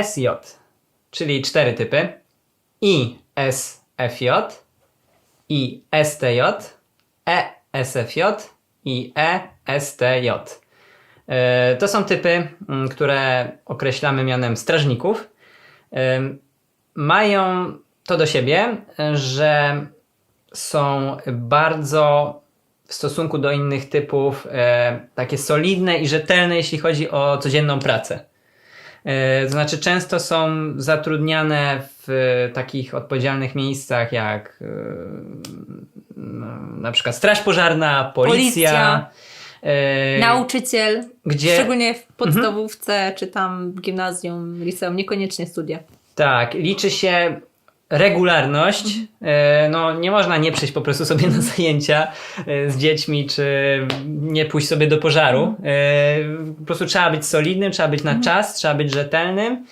ISJ, czyli cztery typy. ISFJ, ISTJ, ESFJ i ESTJ. E, To są typy, mm, które określamy mianem strażników. Ym, Mają to do siebie, że są bardzo w stosunku do innych typów e, takie solidne i rzetelne, jeśli chodzi o codzienną pracę. E, to znaczy, często są zatrudniane w e, takich odpowiedzialnych miejscach jak e, no, na przykład Straż Pożarna, Policja. Policja. e, Nauczyciel, Gdzie- szczególnie w podstawówce, czy tam w gimnazjum, liceum, niekoniecznie studia. Tak, liczy się regularność. E, No, nie można nie przyjść po prostu sobie na zajęcia e, z dziećmi, czy nie pójść sobie do pożaru. Po prostu trzeba być solidnym, trzeba być na czas, trzeba być rzetelnym.